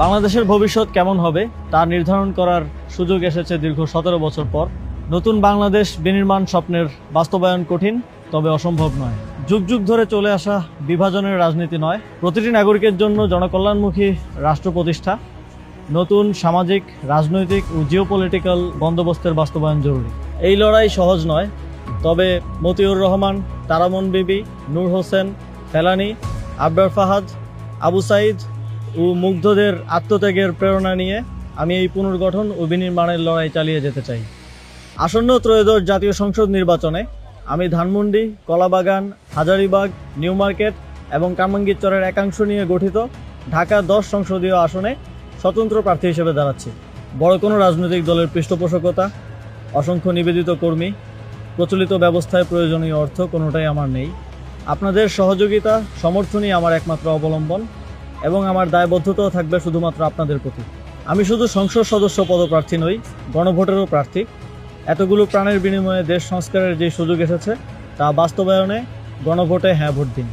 বাংলাদেশের ভবিষ্যৎ কেমন হবে তা নির্ধারণ করার সুযোগ এসেছে দীর্ঘ সতেরো বছর পর। নতুন বাংলাদেশ বিনির্মাণ স্বপ্নের বাস্তবায়ন কঠিন, তবে অসম্ভব নয়। যুগ যুগ ধরে চলে আসা বিভাজনের রাজনীতি নয়, প্রতিটি নাগরিকের জন্য জনকল্যাণমুখী রাষ্ট্র প্রতিষ্ঠা। নতুন সামাজিক, রাজনৈতিক ও জিওপলিটিক্যাল বন্দোবস্তের বাস্তবায়ন জরুরি। এই লড়াই সহজ নয়, তবে মতিউর রহমান, তারামন বিবি, নূর হোসেন, ফেলানি, আবরার ফাহাদ, আবু সাইদ ও মুগ্ধদের আত্মত্যাগের প্রেরণা নিয়ে আমি এই পুনর্গঠন ও বিনির্মাণের লড়াই চালিয়ে যেতে চাই। আসন্ন ত্রয়োদশ জাতীয় সংসদ নির্বাচনে আমি ধানমন্ডি, কলাবাগান, হাজারিবাগ, নিউ মার্কেট এবং কামাঙ্গিরচরের একাংশ নিয়ে গঠিত ঢাকা দশ সংসদীয় আসনে স্বতন্ত্র প্রার্থী হিসেবে দাঁড়াচ্ছি। বড় কোনো রাজনৈতিক দলের পৃষ্ঠপোষকতা, অসংখ্য নিবেদিত কর্মী, প্রচলিত ব্যবস্থায় প্রয়োজনীয় অর্থ কোনোটাই আমার নেই। আপনাদের সহযোগিতা, সমর্থনই আমার একমাত্র অবলম্বন। এবং আমার দায়বদ্ধতাও থাকবে শুধুমাত্র আপনাদের প্রতি। আমি শুধু সংসদ সদস্য পদপ্রার্থী নই, গণভোটেরও প্রার্থী। এতগুলো প্রাণের বিনিময়ে দেশ সংস্কারের যে সুযোগ এসেছে, তা বাস্তবায়নে গণভোটে হ্যাঁ ভোট দিন।